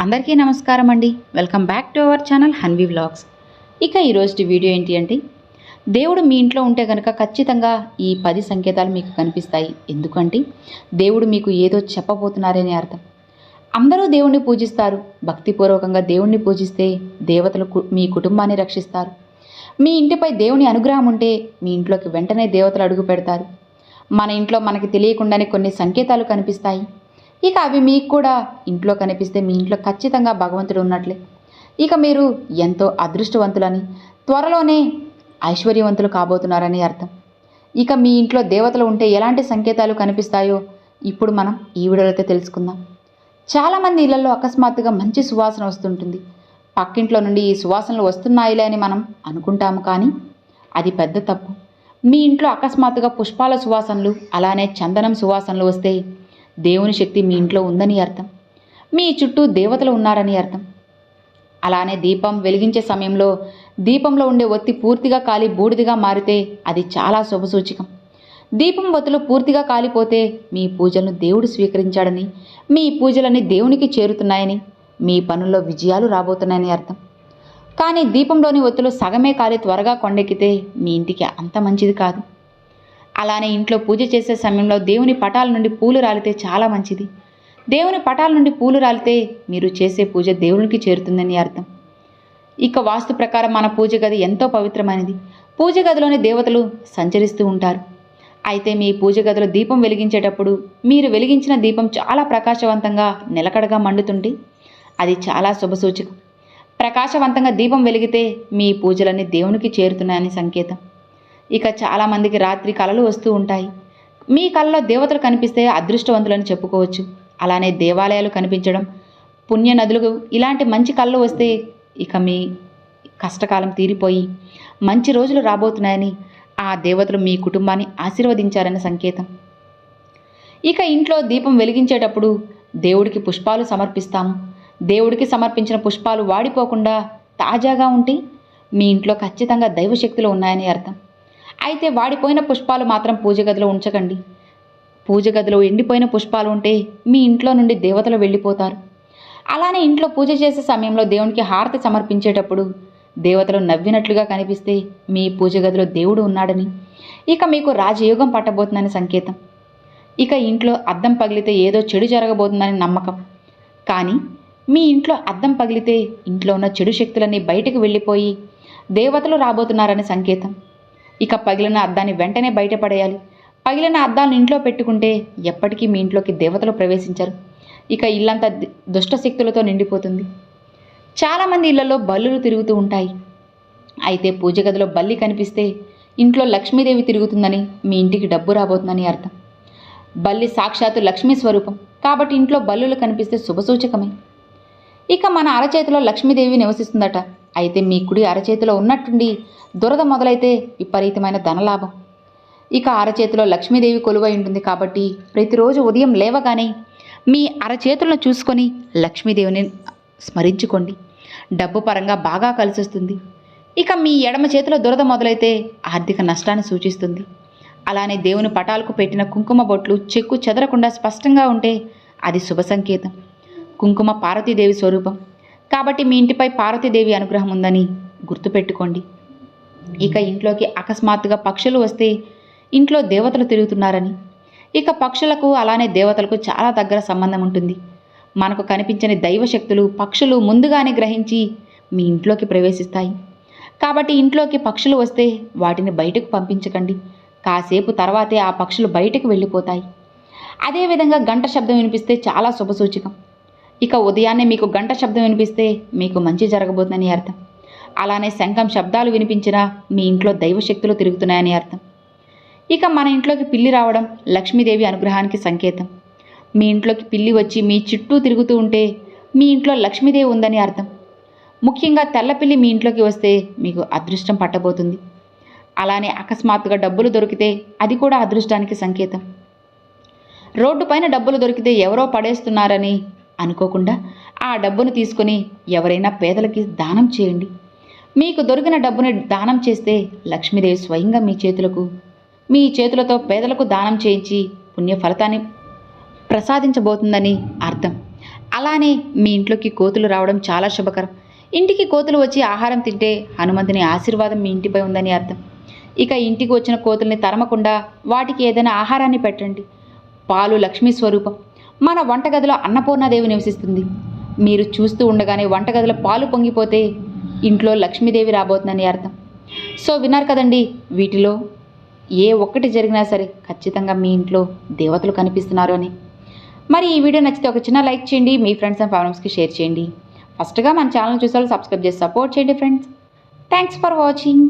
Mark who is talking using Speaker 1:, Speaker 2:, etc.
Speaker 1: అందరికీ నమస్కారం అండి. Welcome back to our channel Hanvi vlogs ఇక ఈరోజు వీడియో ఏంటి అంటే దేవుడు మీ ఇంట్లో ఉంటే కనుక ఖచ్చితంగా ఈ పది సంకేతాలు మీకు కనిపిస్తాయి. ఎందుకంటే దేవుడు మీకు ఏదో చెప్పబోతున్నారనే అర్థం. అందరూ దేవుణ్ణి పూజిస్తారు. భక్తిపూర్వకంగా దేవుణ్ణి పూజిస్తే దేవతలు కు- మీ కుటుంబాన్ని రక్షిస్తారు. మీ ఇంటిపై దేవుని అనుగ్రహం ఉంటే మీ ఇంట్లోకి వెంటనే దేవతలు అడుగు పెడతారు. మన ఇంట్లో మనకి తెలియకుండానే కొన్ని సంకేతాలు కనిపిస్తాయి. ఇక అవి మీకు కూడా ఇంట్లో కనిపిస్తే మీ ఇంట్లో ఖచ్చితంగా భగవంతుడు ఉన్నట్లే. ఇక మీరు ఎంతో అదృష్టవంతులని త్వరలోనే ఐశ్వర్యవంతులు కాబోతున్నారని అర్థం. ఇక మీ ఇంట్లో దేవతలు ఉంటే ఎలాంటి సంకేతాలు కనిపిస్తాయో ఇప్పుడు మనం ఈ వీడియోలో తెలుసుకుందాం. చాలామంది ఇళ్ళలో అకస్మాత్తుగా మంచి సువాసన వస్తుంటుంది. పక్కింట్లో నుండి ఈ సువాసనలు వస్తున్నాయిలే అని మనం అనుకుంటాము కానీ అది పెద్ద తప్పు. మీ ఇంట్లో అకస్మాత్తుగా పుష్పాల సువాసనలు అలానే చందనం సువాసనలు వస్తే దేవుని శక్తి మీ ఇంట్లో ఉందని అర్థం. మీ చుట్టూ దేవతలు ఉన్నారని అర్థం. అలానే దీపం వెలిగించే సమయంలో దీపంలో ఉండే ఒత్తి పూర్తిగా కాలి బూడిదిగా మారితే అది చాలా శుభసూచకం దీపం ఒత్తులు పూర్తిగా కాలిపోతే మీ పూజలను దేవుడు స్వీకరించాడని మీ పూజలన్నీ దేవునికి చేరుతున్నాయని మీ పనుల్లో విజయాలు రాబోతున్నాయని అర్థం. కానీ దీపంలోని ఒత్తులు సగమే కాలి త్వరగా కొండెక్కితే మీ ఇంటికి అంత మంచిది కాదు. అలానే ఇంట్లో పూజ చేసే సమయంలో దేవుని పటాల నుండి పూలు రాలితే చాలా మంచిది. దేవుని పటాల నుండి పూలు రాలితే మీరు చేసే పూజ దేవునికి చేరుతుందని అర్థం. ఇక వాస్తు ప్రకారం మన పూజ గది ఎంతో పవిత్రమైనది. పూజ గదిలోని దేవతలు సంచరిస్తూ ఉంటారు. అయితే మీ పూజ గదిలో దీపం వెలిగించేటప్పుడు మీరు వెలిగించిన దీపం చాలా ప్రకాశవంతంగా నిలకడగా మండుతుంటే అది చాలా శుభసూచకం ప్రకాశవంతంగా దీపం వెలిగితే మీ పూజలన్నీ దేవునికి చేరుతున్నాయని సంకేతం. ఇక చాలామందికి రాత్రి కళలు వస్తూ ఉంటాయి. మీ కళలో దేవతలు కనిపిస్తే అదృష్టవంతులని చెప్పుకోవచ్చు. అలానే దేవాలయాలు కనిపించడం పుణ్య నదులు ఇలాంటి మంచి కళ్ళు వస్తే ఇక మీ కష్టకాలం తీరిపోయి మంచి రోజులు రాబోతున్నాయని ఆ దేవతలు మీ కుటుంబాన్ని ఆశీర్వదించారని సంకేతం. ఇక ఇంట్లో దీపం వెలిగించేటప్పుడు దేవుడికి పుష్పాలు సమర్పిస్తాము. దేవుడికి సమర్పించిన పుష్పాలు వాడిపోకుండా తాజాగా ఉంటే మీ ఇంట్లో ఖచ్చితంగా దైవశక్తులు ఉన్నాయని అర్థం. అయితే వాడిపోయిన పుష్పాలు మాత్రం పూజ గదిలో ఉంచకండి. పూజ గదిలో ఎండిపోయిన పుష్పాలు ఉంటే మీ ఇంట్లో నుండి దేవతలు వెళ్ళిపోతారు. అలానే ఇంట్లో పూజ చేసే సమయంలో దేవునికి హారతి సమర్పించేటప్పుడు దేవతలు నవ్వినట్లుగా కనిపిస్తే మీ పూజ గదిలో దేవుడు ఉన్నాడని. ఇక మీకు రాజయోగం పట్టబోతుందని సంకేతం. ఇక ఇంట్లో అద్దం పగిలితే ఏదో చెడు జరగబోతుందని నమ్మకం. కానీ మీ ఇంట్లో అద్దం పగిలితే ఇంట్లో ఉన్న చెడు శక్తులన్నీ బయటకు వెళ్ళిపోయి దేవతలు రాబోతున్నారని సంకేతం. ఇక పగిలిన అద్దాన్ని వెంటనే బయటపడేయాలి. పగిలిన అద్దాలను ఇంట్లో పెట్టుకుంటే ఎప్పటికీ మీ ఇంట్లోకి దేవతలు ప్రవేశించరు. ఇక ఇల్లంతా ది- దుష్ట శక్తులతో నిండిపోతుంది. చాలామంది ఇళ్ళలో బల్లులు తిరుగుతూ ఉంటాయి. అయితే పూజ గదిలో బల్లి కనిపిస్తే ఇంట్లో లక్ష్మీదేవి తిరుగుతుందని మీ ఇంటికి డబ్బు రాబోతుందని అర్థం. బల్లి సాక్షాత్తు లక్ష్మీ స్వరూపం. కాబట్టి ఇంట్లో బల్లులు కనిపిస్తే శుభసూచకమే. ఇక మన అరచేతిలో లక్ష్మీదేవి నివసిస్తుందట. అయితే మీ కుడి అరచేతిలో ఉన్నట్టుండి దురద మొదలైతే విపరీతమైన ధనలాభం. ఇక అరచేతిలో లక్ష్మీదేవి కొలువై ఉంటుంది కాబట్టి ప్రతిరోజు ఉదయం లేవగానే మీ అరచేతులను చూసుకొని లక్ష్మీదేవిని స్మరించుకోండి. డబ్బు పరంగా బాగా కలిసొస్తుంది. ఇక మీ ఎడమ చేతిలో దురద మొదలైతే ఆర్థిక నష్టాన్ని సూచిస్తుంది. అలానే దేవుని పటాలకు పెట్టిన కుంకుమ బొట్లు చెక్కు చెదరకుండా స్పష్టంగా ఉంటే అది శుభ సంకేతం. కుంకుమ పార్వతీదేవి స్వరూపం. కాబట్టి మీ ఇంటిపై పార్వతీదేవి అనుగ్రహం ఉందని గుర్తుపెట్టుకోండి. ఇక ఇంట్లోకి అకస్మాత్తుగా పక్షులు వస్తే ఇంట్లో దేవతలు తిరుగుతున్నారని. ఇక పక్షులకు అలానే దేవతలకు చాలా దగ్గర సంబంధం ఉంటుంది. మనకు కనిపించని దైవశక్తులు పక్షులు ముందుగానే గ్రహించి మీ ఇంట్లోకి ప్రవేశిస్తాయి. కాబట్టి ఇంట్లోకి పక్షులు వస్తే వాటిని బయటకు పంపించకండి. కాసేపు తర్వాతే ఆ పక్షులు బయటకు వెళ్ళిపోతాయి. అదేవిధంగా గంట శబ్దం వినిపిస్తే చాలా శుభసూచకం ఇక ఉదయాన్నే మీకు గంట శబ్దం వినిపిస్తే మీకు మంచి జరగబోతుందని అర్థం. అలానే శంఖం శబ్దాలు వినిపించినా మీ ఇంట్లో దైవశక్తులు తిరుగుతున్నాయని అర్థం. ఇక మన ఇంట్లోకి పిల్లి రావడం లక్ష్మీదేవి అనుగ్రహానికి సంకేతం. మీ ఇంట్లోకి పిల్లి వచ్చి మీ చుట్టూ తిరుగుతూ ఉంటే మీ ఇంట్లో లక్ష్మీదేవి ఉందని అర్థం. ముఖ్యంగా తెల్లపిల్లి మీ ఇంట్లోకి వస్తే మీకు అదృష్టం పట్టబోతుంది. అలానే అకస్మాత్తుగా డబ్బులు దొరికితే అది కూడా అదృష్టానికి సంకేతం. రోడ్డు పైన డబ్బులు దొరికితే ఎవరో పడేస్తున్నారని అనుకోకుండా ఆ డబ్బును తీసుకొని ఎవరైనా పేదలకి దానం చేయండి. మీకు దొరికిన డబ్బుని దానం చేస్తే లక్ష్మీదేవి స్వయంగా మీ చేతులకు మీ చేతులతో పేదలకు దానం చేయించి పుణ్య ఫలితాన్ని ప్రసాదించబోతుందని అర్థం. అలానే మీ ఇంట్లోకి కోతులు రావడం చాలా శుభకరం. ఇంటికి కోతులు వచ్చి ఆహారం తింటే హనుమంతుని ఆశీర్వాదం మీ ఇంటిపై ఉందని అర్థం. ఇక ఇంటికి వచ్చిన కోతుల్ని తరమకుండా వాటికి ఏదైనా ఆహారాన్ని పెట్టండి. పాలు లక్ష్మీ స్వరూపం. మన వంటగదిలో అన్నపూర్ణాదేవి నివసిస్తుంది. మీరు చూస్తూ ఉండగానే వంటగదిలో పాలు పొంగిపోతే ఇంట్లో లక్ష్మీదేవి రాబోతుందని అర్థం. సో విన్నారు కదండి వీటిలో ఏ ఒక్కటి జరిగినా సరే ఖచ్చితంగా మీ ఇంట్లో దేవతలు కనిపిస్తున్నారు అని. మరి ఈ వీడియో నచ్చితే ఒక చిన్న లైక్ చేయండి మీ ఫ్రెండ్స్ అండ్ ఫ్యామిలీస్కి షేర్ చేయండి. ఫస్ట్గా మన ఛానల్ చూసారు సబ్స్క్రైబ్ చేసి సపోర్ట్ చేయండి ఫ్రెండ్స్. Thanks for watching.